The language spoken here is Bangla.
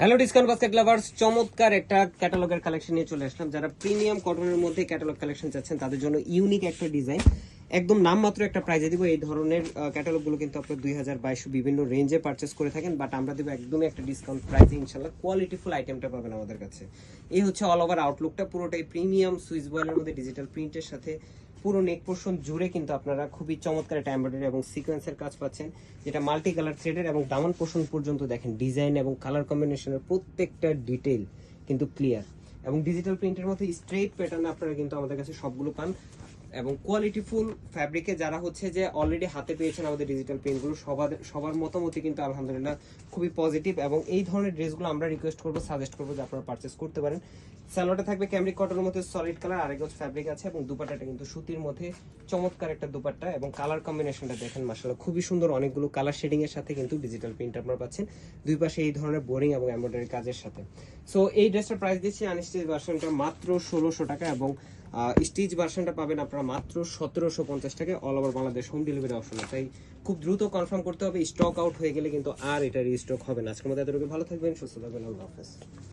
হ্যালো ডিসকাউন্ট বাস্কেট লাভার্স চমৎকার একটা ক্যাটালগের কালেকশন নিয়ে চলে আসলাম। যারা প্রিমিয়াম কটনের মধ্যে ক্যাটালগ কালেকশন চাচ্ছেন, তাদের জন্য ইউনিক একটা ডিজাইন একদম নামমাত্র একটা প্রাইজে দিব। এই ধরনের ক্যাটালগুলো কিন্তু আপনার দুই হাজার বাইশ বিভিন্ন রেঞ্জে পারচেস করে থাকেন। বাট আমরা দেবো একদমই একটা ডিসকাউন্ট প্রাইসে ইনশাল্লাহ কোয়ালিটিফুল আইটেমটা পাবেন আমাদের কাছে। এই হচ্ছে অল ওভার আউটলুকটা পুরোটাই প্রিমিয়াম সুইচ বয়েলের মধ্যে ডিজিটাল প্রিন্টের সাথে পুরো নেক পোর্শন জুড়ে কিন্তু আপনারা খুবই চমৎকার একটা এমব্রয়ডারি এবং সিকোয়েন্সের কাজ পাচ্ছেন, যেটা মাল্টি কালার থ্রেডের এবং দামান পোর্শন পর্যন্ত দেখেন ডিজাইন এবং কালার কম্বিনেশনের প্রত্যেকটা ডিটেল কিন্তু ক্লিয়ার এবং ডিজিটাল প্রিন্টের মধ্যে স্ট্রেট প্যাটার্ন আপনারা কিন্তু আমাদের কাছে সবগুলো পান। এবং কোয়ালিটিফুল ফ্যাব্রিকে যারা হচ্ছে যে অলরেডি হাতে পেয়েছেন আমাদের ডিজিটাল প্রিন্টগুলো সবার সবার মতামতই কিন্তু আলহামদুলিল্লাহ খুবই পজিটিভ এবং এই ধরনের ড্রেসগুলো আমরা রিকোয়েস্ট করব সাজেস্ট করব যে আপনারা পারচেস করতে পারেন। স্যালোটা থাকবে ক্যামরিক কটনের মধ্যে সলিড কালার আরেক হচ্ছে ফ্যাব্রিক আছে এবং দুপাট্টাটা কিন্তু সুতির মধ্যে চমৎকার একটা দুপাট্টা এবং কালার কম্বিনেশনটা দেখেন মাসাল্লাহ খুবই সুন্দর অনেকগুলো কালার শেডিং এর সাথে কিন্তু ডিজিটাল প্রিন্ট আপনারা পাচ্ছেন। দুই পাশে এই ধরনের বোরিং এবং এমব্রয়ডারি কাজের সাথে। সো এই ড্রেসটার প্রাইস দিচ্ছি আনস্টিচ ভার্সনটা মাত্র ষোলোশো টাকা এবং স্টিচ ভার্সনটা পাবেন আপনারা মাত্র সতেরোশো পঞ্চাশ টাকা all over Bangladesh home delivery option তাই খুব দ্রুত কনফার্ম করতে হবে স্টক আউট হয়ে গেলে কিন্তু আর এটা রিস্টক হবে না। আজকের মধ্যে এতটুকু ভালো থাকবেন, সুস্থ থাকবেন, আল্লাহ হাফেজ।